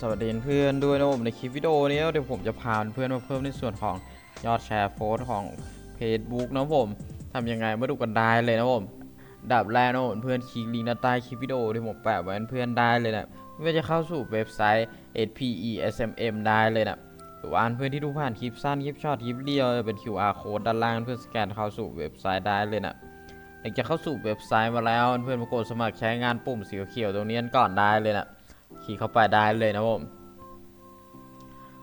สวัสดีเพื่อนด้วยนะผมในคลิปวิดีโอนี้เดี๋ยวผมจะพาเพื่อนมาเพิ่มในส่วนของยอดแชร์โพสต์ของ Facebook นะผมทำยังไงมาดูกันได้เลยนะผมดับแรกนะผมเพื่อนคลิกลิงก์ด้านใต้คลิปวิดีโอที่ผมแปะไว้ให้เพื่อนได้เลยนะเพื่อจะเข้าสู่เว็บไซต์ HPESMM ได้เลยนะหรือว่าเพื่อนที่ดูผ่านคลิปสั้นคลิปช็อตคลิปเดียวเป็น QR code ด้านล่างเพื่อสแกนเข้าสู่เว็บไซต์ได้เลยนะอยากจะเข้าสู่เว็บไซต์มาแล้วเพื่อนมากดสมัครใช้งานปุ่มสีเขียวตรงนี้ก่อนได้เลยนะ คลิกเข้าไปได้เลยนะผม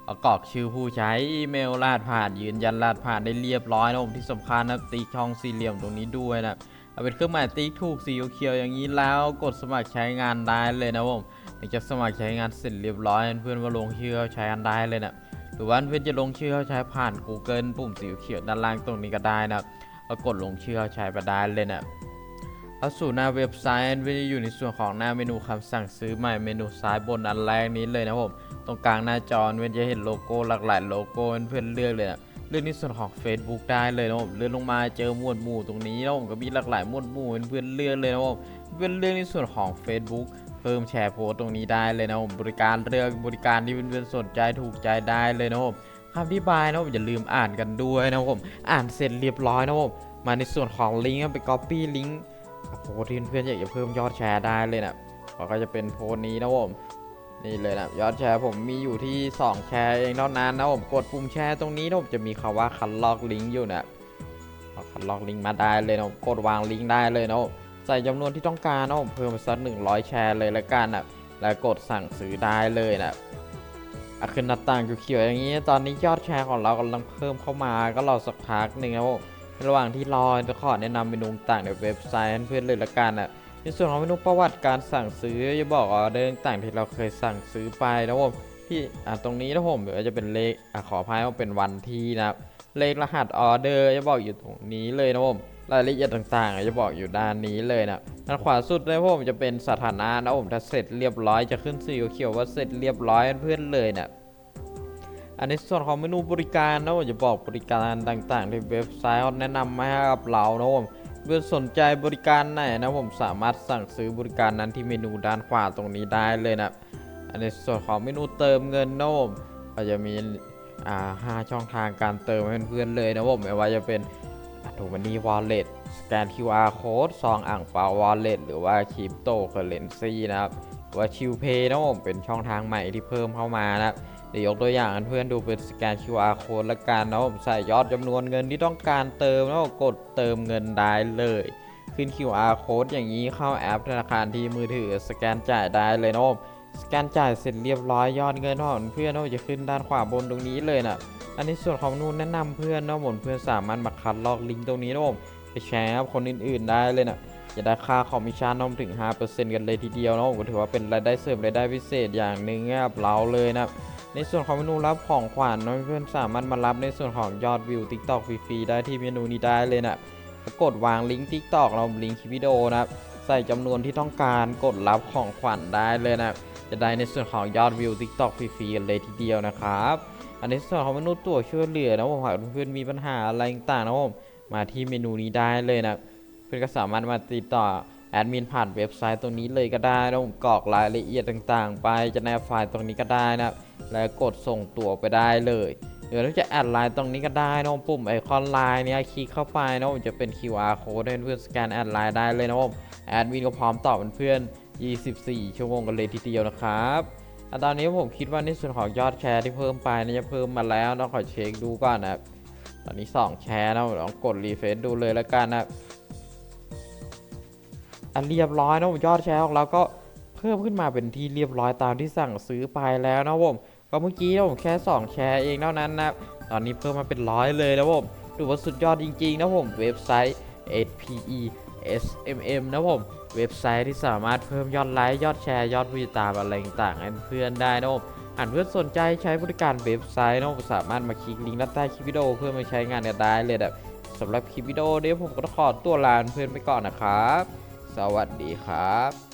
เอากรอกชื่อผู้ใช้อีเมลรหัสผ่านยืนยันรหัสผ่านได้เรียบร้อยนะผมที่สำคัญนะติ๊กช่องสี่เหลี่ยมตรงนี้ด้วยนะเอาเป็นเครื่องหมายติ๊กถูกสีเขียวอย่างนี้แล้วกดสมัครใช้งานได้เลยนะผมหลังจากสมัครใช้งานเสร็จเรียบร้อยเพื่อนมาลงชื่อเขาใช้กันได้เลยนะหรือว่าเพื่อนจะลงชื่อเขาใช้ผ่าน Google ปุ่มสีเขียวด้านล่างตรงนี้ก็ได้นะก็กดลงชื่อเขาใช้ไปได้เลยนะ เข้าสู่หน้าเว็บไซต์วิจะอยู่ในส่วนของหน้าเมนูคำสั่งซื้อใหม่เมนูซ้ายบนอันแรกนี้เลยนะผม ตรงกลางหน้าจอเพื่อนจะเห็นโลโก้หลากหลายโลโก้เพื่อนเลือกเลยนะเลือกในส่วนของ Facebook ได้เลยนะผมเลื่อนลงมาเจอหมวดหมู่ตรงนี้นะผมก็มีหลากหลายหมวดหมู่เพื่อนเลือกเลยนะผมเพื่อนเลือกในส่วนของ Facebook เพิ่มแชร์โพสต์ตรงนี้ได้เลยนะผมบริการเลือกบริการที่เพื่อนๆสนใจถูกใจได้เลยนะผมคำอธิบายนะผมอย่าลืมอ่านกันด้วยนะผมอ่านเสร็จเรียบร้อยนะผมมาในส่วนของลิงก์ไป Copy ลิงก์ โพสต์ที่เพื่อนๆอยากจะเพิ่มยอดแชร์ได้เลยนะก็จะเป็นโพสนี้นะผมนี่เลยนะยอดแชร์ผมมีอยู่ที่ 2 แชร์เองเท่านั้นนะผมกดปุ่มแชร์ตรงนี้นะผมจะมีคำว่าคันลอกลิงก์อยู่นะคันลอกลิงก์มาได้เลยนะผมกดวางลิงก์ได้เลยนะผมใส่จำนวนที่ต้องการนะผมเพิ่มสัก100แชร์เลยละกันนะแล้วกดสั่งซื้อได้เลยนะอะขึ้นหน้าต่างเขียวๆอย่างนี้ ตอนนี้ยอดแชร์ของเรากำลังเพิ่มเข้ามาก็รอสักพักหนึ่งนะผม ระหว่างที่รอจะขอแนะนำเมนูต่างในเว็บไซต์เพื่อนเลยละกันอะในส่วนของเมนูประวัติการสั่งซื้อจะบอกออเดอร์ต่างที่เราเคยสั่งซื้อไปนะผมที่อ่าตรงนี้นะผมเดี๋ยวจะเป็นเลขอะขออภัยว่าเป็นวันที่นะครับเลขรหัสออเดอร์จะบอกอยู่ตรงนี้เลยนะผมรายละเอียดต่างๆ จะบอกอยู่ด้านนี้เลยนะด้านขวาสุดนะผมจะเป็นสถานะนะผมถ้าเสร็จเรียบร้อยจะขึ้นสีเขียวว่าเสร็จเรียบร้อยเพื่อนเลยนะ อันในส่วนของเมนูบริการนะผมจะบอกบริการต่างๆในเว็บไซต์เขาแนะนำมาให้กับเรานะผมเพื่อสนใจบริการไหนนะผมสามารถสั่งซื้อบริการนั้นที่เมนูด้านขวาตรงนี้ได้เลยนะอันในส่วนของเมนูเติมเงินนะผมก็จะมีอ่าห้าช่องทางการเติมให้เพื่อนๆเลยนะผมไม่ว่าจะเป็นถูมันนี่วอลเล็ตสแกน QR code ซองอ่างเปาวอลเล็ตหรือว่าคริปโตเคอเรนซีนะครับว่าชิวเพย์นะผมเป็นช่องทางใหม่ที่เพิ่มเข้ามานะครับ ดี๋ยวยกตัวอย่างเพื่อนดูเป็นสแกน QR code ละกันนะผมใส่ยอดจำนวนเงินที่ต้องการเติมแล้วกดเติมเงินได้เลย ขึ้น QR code อย่างนี้เข้าแอปธนาคารที่มือถือสแกนจ่ายได้เลยนะผมสแกนจ่ายเสร็จเรียบร้อยยอดเงินของเพื่อนนะจะขึ้นด้านขวาบนตรงนี้เลยนะอันนี้ส่วนของนู่นแนะนำเพื่อนนะผมเพื่อนสามารถมาคัดลอกลิงก์ตรงนี้นะผมไปแชร์กับคนอื่นๆได้เลยนะจะได้ค่าคอมมิชชั่นน้องถึง 5%กันเลยทีเดียวนะผมก็ถือว่าเป็นรายได้เสริมรายได้พิเศษอย่างหนึ่งให้กับเราเลยนะ ในส่วนของเมนูรับของขวัญน้องเพื่อนสามารถมารับในส่วนของยอดวิว TikTok ฟรีๆได้ที่เมนูนี้ได้เลยนะแล้วกดวางลิงก์ TikTok เราลิงก์คลิปวิดีโอนะครับใส่จำนวนที่ต้องการกดรับของขวัญได้เลยนะจะได้ในส่วนของยอดวิว TikTok ฟรีๆเลยทีเดียวนะครับ อันนี้ส่วนของเมนูตัวช่วยเหลือนะผมหากเพื่อนมีปัญหาอะไรต่างๆนะผมมาที่เมนูนี้ได้เลยนะเพื่อนก็สามารถมาติดต่อแอดมินผ่านเว็บไซต์ตรงนี้เลยก็ได้นะผมกรอกรายละเอียดต่างๆ ไปจะแนบไฟล์ตรงนี้ก็ได้นะครับ แล้วกดส่งตั๋วไปได้เลยหรือเราจะแอดไลน์ตรงนี้ก็ได้นะผมปุ่มไอคอนไลน์เนี่ยคลิกเข้าไปนะผมจะเป็น QR code ให้เพื่อนสแกนแอดไลน์ได้เลยนะผมแอดมินก็พร้อมตอบเพื่อน 24 ชั่วโมงกันเลยทีเดียวนะครับอตอนนี้ผมคิดว่าในส่วนของยอดแชร์ที่เพิ่มไปนยจะเพิ่มมาแล้วต้องขอเช็คดูก่อนนะครับตอนนี้ 2 แชร์นะผมลองกดรีเฟซดูเลยแล้วกันนะครับอันเรียบร้อยนะผมยอดแชร์ของเราก็เพิ่มขึ้นมาเป็นที่เรียบร้อยตามที่สั่งซื้อไปแล้วนะผม ก็เมื่อกี้นะผมแค่ 2 แชร์เองเท่านั้นนะตอนนี้เพิ่มมาเป็นร้อยเลยนะผมถือว่าสุดยอดจริงๆนะผมเว็บไซต์ HPE SMM นะผมเว็บไซต์ที่สามารถเพิ่มยอดไลค์ยอดแชร์ยอดผู้ติดตามอะไรต่างๆให้เพื่อนได้นะผมหากเพื่อนสนใจใช้บริการเว็บไซต์นะผมสามารถมาคลิกลิงก์ด้านใต้คลิปวิดีโอเพื่อมาใช้งานกันได้เลยแบบสำหรับคลิปวิดีโอนี้ผมก็ต้องขอตัวลาเพื่อนไปก่อนนะครับ สวัสดีครับ